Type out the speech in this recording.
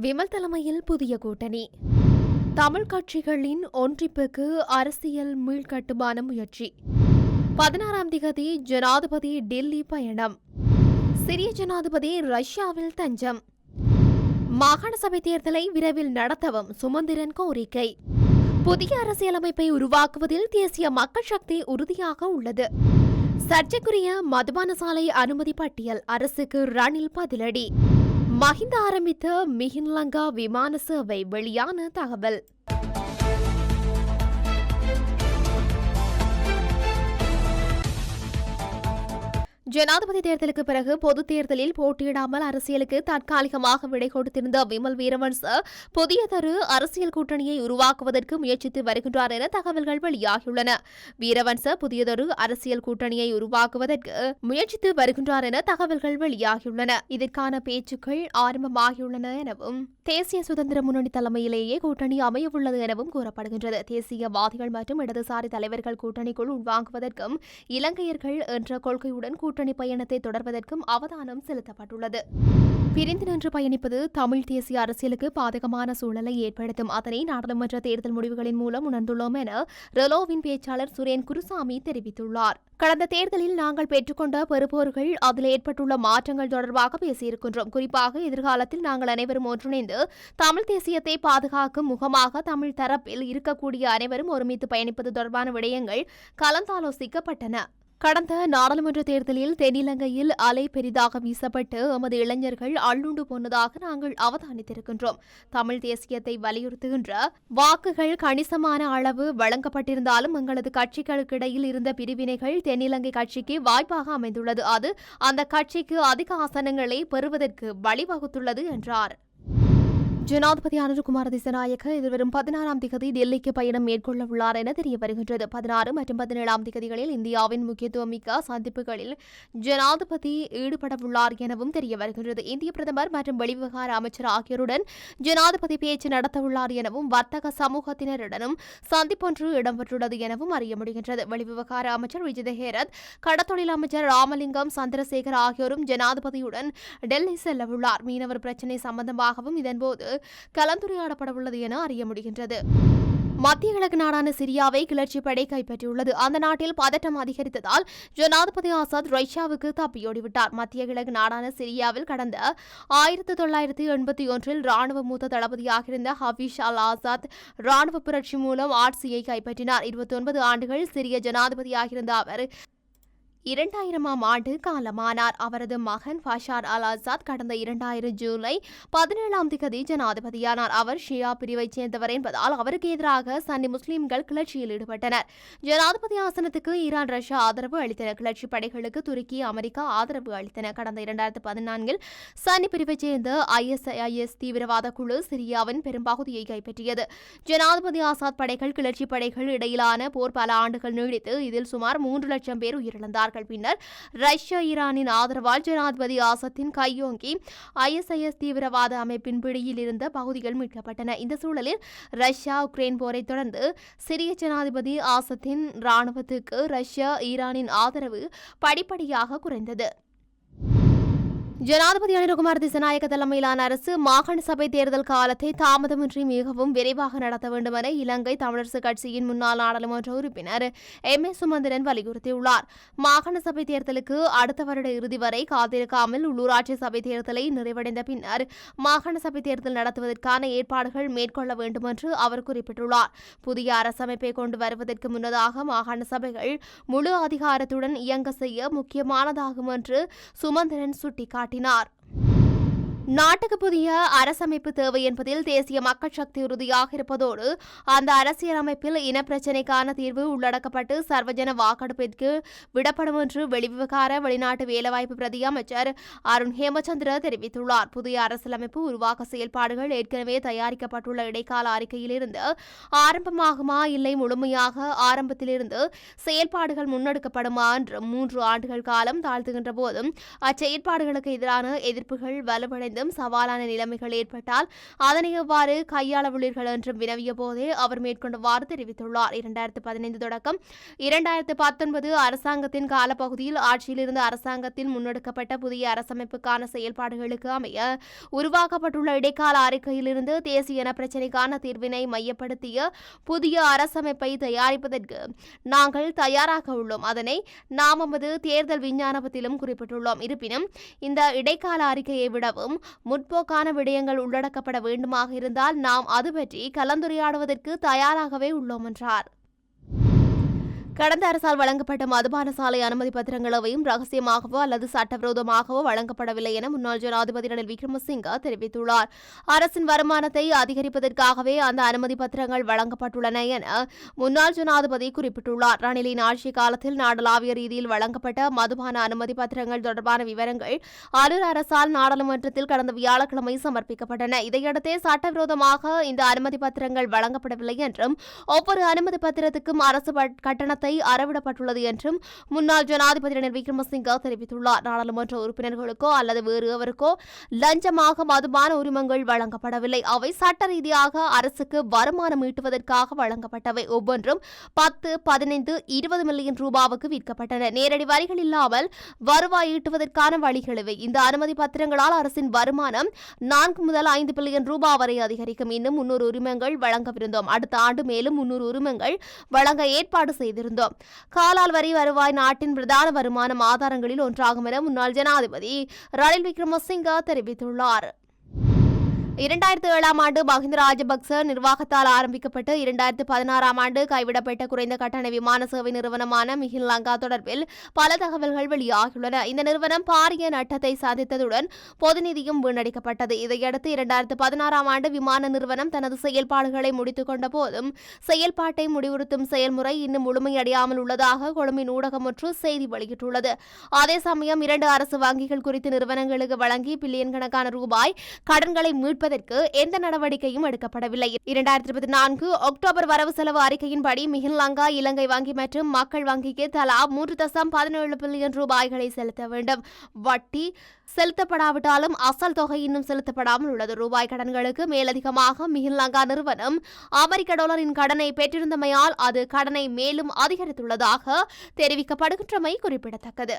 விமல் தலைமையில் புதிய கூட்டணி. தமிழ் கட்சிகளின் ஒன்றிப்புக்கு அரசியல் மீள்கட்டுமான முயற்சி. பதினாறாம் திகதி ஜனாதிபதி டெல்லி பயணம். சிரிய ஜனாதிபதி ரஷ்யாவில் தஞ்சம். மாகாண சபை தேர்தலை விரைவில் நடத்தவும் சுமந்திரன் கோரிக்கை. புதிய அரசியலமைப்பை உருவாக்குவதில் தேசிய மக்கள் சக்தி உறுதியாக உள்ளது. சர்ச்சைக்குரிய மதுபான சாலை அனுமதி பட்டியல் அரசுக்கு ரணில் பதிலடி. மஹிந்த ஆரம்பித்த மிஹின்லங்கா விமான சேவை வெளியான தகவல். ஜனாதிபதி தேர்தலுக்கு பிறகு பொதுத் தேர்தலில் போட்டியிடாமல் அரசியலுக்கு தற்காலிகமாக விடை கொடுத்திருந்த விமல் வீரவன்ச புதியதொரு அரசியல் கூட்டணியை உருவாக்குவதற்கு முயற்சித்து வருகின்றார் என தகவல்கள் வெளியாகியுள்ளன. வீரவன்ச புதியதொரு அரசியல் கூட்டணியை உருவாக்குவதற்கு முயற்சித்து வருகின்றார் என தகவல்கள் வெளியாகியுள்ளன. இதற்கான பேச்சுக்கள் ஆரம்பமாகியுள்ளன எனவும் தேசிய சுதந்திர முன்னணி தலைமையிலேயே கூட்டணி அமையவுள்ளது எனவும் கூறப்படுகின்றது. தேசியவாதிகள் மற்றும் இடதுசாரி தலைவர்கள் கூட்டணிக்குள் உள்வாங்குவதற்கும் இலங்கையர்கள் என்ற கொள்கையுடன் கூட்டணி பயணத்தை தொடர்வதற்கும் அவதானம் செலுத்தப்பட்டுள்ளது. பிரிந்து நின்று பயணிப்பது தமிழ் தேசிய அரசியலுக்கு பாதகமான சூழலை ஏற்படுத்தும். அதனை நாடாளுமன்ற தேர்தல் முடிவுகளின் மூலம் உணர்ந்துள்ளோம் என ரெலோவின் பேச்சாளர் சுரேன் குருசாமி தெரிவித்துள்ளார். கடந்த தேர்தலில் நாங்கள் பெற்றுக்கொண்ட பெறுபோர்கள் அதில் ஏற்பட்டுள்ள மாற்றங்கள் தொடர்பாக பேசியிருக்கின்றோம். குறிப்பாக எதிர்காலத்தில் நாங்கள் அனைவரும் ஒன்றிணைந்து தமிழ் தேசியத்தை பாதுகாக்கும் முகமாக தமிழ் தரப்பில் இருக்கக்கூடிய அனைவரும் ஒருமித்து பயணிப்பது தொடர்பான விடயங்கள் கலந்தாலோசிக்கப்பட்டன. கடந்த நாடாளுமன்ற தேர்தலில் தென்னிலங்கையில் அலை பெரிதாக வீசப்பட்டு எமது இளைஞர்கள் அள்ளுண்டு போனதாக நாங்கள் அவதானித்திருக்கின்றோம். தமிழ் தேசியத்தை வலியுறுத்துகின்ற வாக்குகள் கணிசமான அளவு வழங்கப்பட்டிருந்தாலும் எங்களது கட்சிகளுக்கிடையில் இருந்த பிரிவினைகள் தென்னிலங்கை கட்சிக்கு வாய்ப்பாக அமைந்துள்ளது. அது அந்த கட்சிக்கு அதிக ஆசனங்களை பெறுவதற்கு வழிவகுத்துள்ளது என்றார். ஜனாதிபதி அனுருகுமார் திசநாயக்க எதிர்வரும் பதினாறாம் திகதி டெல்லிக்கு பயணம் மேற்கொள்ள உள்ளார் என தெரிய வருகின்றது பதினாறு மற்றும் பதினேழாம் திகதிகளில் இந்தியாவின் முக்கியத்துவமிக்க சந்திப்புகளில் ஜனாதிபதி ஈடுபடவுள்ளார் எனவும் தெரிய வருகின்றது இந்திய பிரதமர் மற்றும் வெளிவிவகார அமைச்சர் ஆகியோருடன் ஜனாதிபதி பேச்சு நடத்தவுள்ளார் எனவும் வர்த்தக சமூகத்தினருடனும் சந்திப்பொன்று இடம்பெற்றுள்ளது எனவும் அறிய முடிகின்றது. வெளிவிவகார அமைச்சர் விஜய் ஹேரத் கடத்தொழில் அமைச்சர் ராமலிங்கம் சந்திரசேகர் ஆகியோரும் ஜனாதிபதியுடன் டெல்லி செல்லவுள்ளார். மீனவர் பிரச்சினை சம்பந்தமாகவும் இதன்போது கலந்துரையாடப்படவுள்ளது என அறிய முடிகின்றது. மத்திய கிழக்கு நாடான சிரியாவை கிளர்ச்சிப்படை கைப்பற்றியுள்ளது. அந்த நாட்டில் பதட்டம் அதிகரித்ததால் ஜனாதிபதி ஆசாத் ரஷ்யாவுக்கு தப்பியோடிவிட்டார். மத்திய கிழக்கு நாடான சிரியாவில் கடந்த ஆயிரத்தி தொள்ளாயிரத்தி எண்பத்தி ஒன்றில் ராணுவ மூத்த தளபதியாக இருந்த ஹபீஷ் அல் ஆசாத் ராணுவ புரட்சி மூலம் ஆட்சியை கைப்பற்றினார். இருபத்தி ஒன்பது ஆண்டுகள் சிரிய ஜனாதிபதியாக இருந்த அவர் இரண்டாயிரமாம் ஆண்டு காலமானார். அவரது மகன் ஃபஷார் அல் ஆசாத் கடந்த இரண்டாயிரம் ஜூலை பதினேழாம் திகதி ஜனாதிபதியானார். அவர் ஷியா பிரிவைச் சேர்ந்தவர் என்பதால் அவருக்கு எதிராக சன்னி முஸ்லிம்கள் கிளர்ச்சியில் ஈடுபட்டனர். ஜனாதிபதி ஆசனத்துக்கு ஈரான் ரஷ்யா ஆதரவு அளித்தன. கிளர்ச்சி படைகளுக்கு துருக்கி அமெரிக்கா ஆதரவு அளித்தன. கடந்த இரண்டாயிரத்து பதினான்கில் சன்னி பிரிவைச் சேர்ந்த ஐஎஸ்ஐஎஸ் தீவிரவாத குழு சிரியாவின் பெரும்பகுதியை கைப்பற்றியது. ஜனாதிபதி ஆசாத் படைகள் கிளர்ச்சி படைகள் இடையிலான போர் பல ஆண்டுகள் நீடித்து இதில் சுமார் மூன்று லட்சம் பேர் உயிரிழந்தார் உயிரிழந்தார்கள் பின்னர் ரஷ்யா ஈரானின் ஆதரவால் ஜனாதிபதி ஆசத்தின் கையோங்கி ஐஎஸ்ஐஎஸ் தீவிரவாத அமைப்பின் பிடியில் இருந்த பகுதிகள் மீட்கப்பட்டன. இந்த சூழலில் ரஷ்யா உக்ரைன் போரை தொடர்ந்து சிரிய ஜனாதிபதி ஆசத்தின் ராணுவத்துக்கு ரஷ்யா ஈரானின் ஆதரவு படிப்படியாக குறைந்தது. ஜனாதிபதி அனிருகுமார் திசநாயக தலைமையிலான அரசு மாகாண சபை தேர்தல் காலத்தை தாமதமின்றி மிகவும் விரைவாக நடத்த வேண்டும் என இலங்கை தமிழரசு கட்சியின் முன்னாள் நாடாளுமன்ற உறுப்பினர் எம். ஏ சுமந்திரன் வலியுறுத்தியுள்ளார். மாகாண சபை தேர்தலுக்கு அடுத்த வருட இறுதி வரை காத்திருக்காமல் உள்ளூராட்சி சபை தேர்தலை நிறைவடைந்த பின்னர் மாகாண சபை தேர்தல் நடத்துவதற்கான ஏற்பாடுகள் மேற்கொள்ள வேண்டும் என்று அவர் குறிப்பிட்டுள்ளார். புதிய அரசமைப்பை கொண்டு வருவதற்கு முன்னதாக மாகாண சபைகள் முழு அதிகாரத்துடன் இயங்க செய்ய முக்கியமானதாகும் என்று சுமந்திரன் சுட்டிக்காட்டினார் சுட்டிக்காட்டினார் நாட்டுக்கு புதிய அரசமைப்பு தேவை என்பதில் தேசிய மக்கள் சக்தி உறுதியாக இருப்பதோடு அந்த அரசியலமைப்பில் இனப்பிரச்சினைக்கான தீர்வு உள்ளடக்கப்பட்டு சர்வஜன வாக்கெடுப்பிற்கு விடப்படும் என்று வெளிவிவகார வெளிநாட்டு வேலைவாய்ப்பு பிரதி அமைச்சர் அருண் ஹேமச்சந்திர தெரிவித்துள்ளார். புதிய அரசியலமைப்பு உருவாக்க செயல்பாடுகள் ஏற்கனவே தயாரிக்கப்பட்டுள்ள இடைக்கால அறிக்கையிலிருந்து ஆரம்பமாகுமா இல்லை முழுமையாக ஆரம்பத்திலிருந்து செயல்பாடுகள் முன்னெடுக்கப்படுமா என்று மூன்று ஆண்டுகள் காலம் தாழ்த்துகின்ற போதும் அச்செயற்பாடுகளுக்கு எதிரான எதிர்ப்புகள் வலுவடை தொடர்ந்தும் சவாலான நிலைமைகள் ஏற்பட்டால் அதனை எவ்வாறு கையாளவுள்ளீர்கள் என்றும் வினவிய போதே அவர் மேற்கொண்டவாறு தெரிவித்துள்ளார். இரண்டாயிரத்து பதினைந்து தொடக்கம் இரண்டாயிரத்து பத்தொன்பது அரசாங்கத்தின் காலப்பகுதியில் ஆட்சியிலிருந்து அரசாங்கத்தில் முன்னெடுக்கப்பட்ட புதிய அரசமைப்புக்கான செயல்பாடுகளுக்கு அமைய உருவாக்கப்பட்டுள்ள இடைக்கால அறிக்கையிலிருந்து தேசிய இன பிரச்சினைக்கான தீர்வினை மையப்படுத்திய புதிய அரசமைப்பை தயாரிப்பதற்கு நாங்கள் தயாராக உள்ளோம். அதனை நாம் தேர்தல் விஞ்ஞானத்திலும் குறிப்பிட்டுள்ளோம். இருப்பினும் இந்த இடைக்கால அறிக்கையை விடவும் முற்போக்கான விடயங்கள் உள்ளடக்கப்பட வேண்டுமாக இருந்தால் நாம் அது பற்றி கலந்துரையாடுவதற்கு தயாராகவே உள்ளோம் என்றார். கடந்த அரசால் வழங்கப்பட்ட மதுபான சாலை அனுமதி பத்திரங்களவையும் ரகசியமாகவோ அல்லது சட்டவிரோதமாகவோ வழங்கப்படவில்லை என முன்னாள் ஜனாதிபதி ரணில் விக்ரமசிங்க தெரிவித்துள்ளார். அரசின் வருமானத்தை அதிகரிப்பதற்காகவே அந்த அனுமதி பத்திரங்கள் வழங்கப்பட்டுள்ளன என முன்னாள் ஜனாதிபதி குறிப்பிட்டுள்ளார். ரணிலின் ஆட்சி காலத்தில் நாடளாவிய ரீதியில் வழங்கப்பட்ட மதுபான அனுமதி பத்திரங்கள் தொடர்பான விவரங்கள் ஆளுநர் அரசால் நாடாளுமன்றத்தில் கடந்த வியாழக்கிழமை சமர்ப்பிக்கப்பட்டன. இதையடுத்தே சட்டவிரோதமாக இந்த அனுமதி பத்திரங்கள் வழங்கப்படவில்லை என்றும் ஒவ்வொரு அனுமதி பத்திரத்துக்கும் அரசு கட்டணத்தை பணத்தை அறவிடப்பட்டுள்ளது என்றும் முன்னாள் ஜனாதிபதி ரணில் விக்ரமசிங்க தெரிவித்துள்ளார். நாடாளுமன்ற உறுப்பினர்களுக்கோ அல்லது வேறு எவருக்கோ லஞ்சமாக மதுபான உரிமங்கள் வழங்கப்படவில்லை. அவை சட்ட ரீதியாக அரசுக்கு வருமானம் ஈட்டுவதற்காக வழங்கப்பட்டவை. ஒவ்வொன்றும் பத்து பதினைந்து இருபது மில்லியன் ரூபாவுக்கு விற்கப்பட்டன. நேரடி வரிகள் இல்லாமல் வருவாய் ஈட்டுவதற்கான வழிகளவை. இந்த அனுமதி பத்திரங்களால் அரசின் வருமானம் நான்கு முதல் ஐந்து பில்லியன் ரூபாய் வரை அதிகரிக்கும். இன்னும் முன்னூறு உரிமங்கள் வழங்கவிருந்தோம். அடுத்த ஆண்டு மேலும் முன்னூறு உரிமங்கள் வழங்க ஏற்பாடு செய்திருந்தோம். இருந்தோம். காலால் வரி வருவாய் நாட்டின் பிரதான வருமானம் ஆதாரங்களில் ஒன்றாகும் என முன்னாள் ஜனாதிபதி ரணில் விக்ரமசிங்கா தெரிவித்துள்ளார். இரண்டாயிரத்து ஏழாம் ஆண்டு மஹிந்த ராஜபக்ச நிர்வாகத்தால் ஆரம்பிக்கப்பட்டு இரண்டாயிரத்து பதினாறாம் ஆண்டு கைவிடப்பட்ட குறைந்த கட்டண விமான சேவை நிறுவனமான மிகில் லங்கா தொடர்பில் பல தகவல்கள் வெளியாகியுள்ளன. இந்த நிறுவனம் பாரிய நட்டத்தை சாதித்ததுடன் பொது நிதியும் வீணடிக்கப்பட்டது. இதையடுத்து இரண்டாயிரத்து பதினாறாம் ஆண்டு விமான நிறுவனம் தனது செயல்பாடுகளை முடித்துக் கொண்ட போதும் செயல்பாட்டை முடிவுறுத்தும் செயல்முறை இன்னும் முழுமையடையாமல் உள்ளதாக கொழும்பின் ஊடகம் ஒன்று செய்தி வெளியிட்டுள்ளது. அதே சமயம் இரண்டு அரசு வங்கிகள் குறித்து நிறுவனங்களுக்கு வழங்கி பில்லியன் கணக்கான ரூபாய் கடன்களை மீட்பு மீட்பதற்கு எந்த நடவடிக்கையும் எடுக்கப்படவில்லை. இரண்டாயிரத்தி இருபத்தி நான்கு அக்டோபர் வரவு செலவு அறிக்கையின்படி மிகின்லங்கா இலங்கை வங்கி மற்றும் மக்கள் வங்கிக்கு தலா மூன்று தசம் பதினேழு பில்லியன் ரூபாய்களை செலுத்த வேண்டும். வட்டி செலுத்தப்படாவிட்டாலும் அசல் தொகை இன்னும் செலுத்தப்படாமல் உள்ளது. ரூபாய் கடன்களுக்கு மேலதிகமாக மிகின்லங்கா நிறுவனம் அமெரிக்க டாலரின் கடனை பெற்றிருந்தமையால் அது கடனை மேலும் அதிகரித்துள்ளதாக தெரிவிக்கப்படுகின்றமை குறிப்பிடத்தக்கது.